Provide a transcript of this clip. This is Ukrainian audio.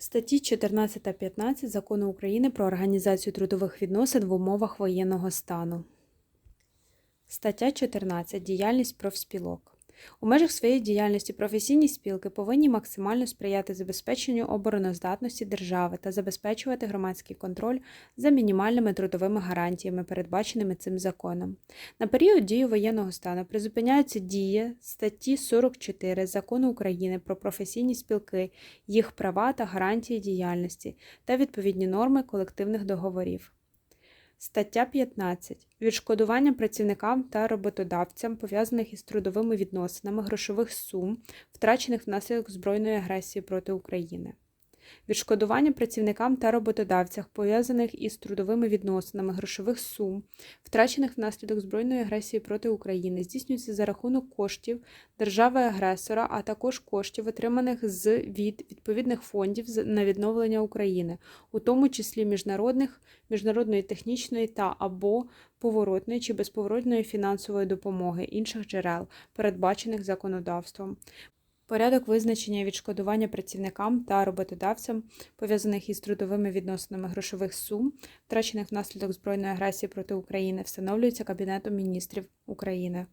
Статті 14 та 15 Закону України про організацію трудових відносин в умовах воєнного стану. Стаття 14. Діяльність профспілок. У межах своєї діяльності професійні спілки повинні максимально сприяти забезпеченню обороноздатності держави та забезпечувати громадський контроль за мінімальними трудовими гарантіями, передбаченими цим законом. На період дії воєнного стану призупиняється дія статті 44 Закону України про професійні спілки, їх права та гарантії діяльності та відповідні норми колективних договорів. Стаття 15. Відшкодування працівникам та роботодавцям, пов'язаних із трудовими відносинами грошових сум, втрачених внаслідок збройної агресії проти України. Відшкодування працівникам та роботодавцям, пов'язаних із трудовими відносинами грошових сум, втрачених внаслідок збройної агресії проти України, здійснюється за рахунок коштів держави-агресора, а також коштів, отриманих з від відповідних фондів на відновлення України, у тому числі міжнародних, міжнародної технічної та або поворотної чи безповоротної фінансової допомоги інших джерел, передбачених законодавством. Порядок визначення відшкодування працівникам та роботодавцям, пов'язаних із трудовими відносинами грошових сум, втрачених внаслідок збройної агресії проти України, встановлюється Кабінетом міністрів України.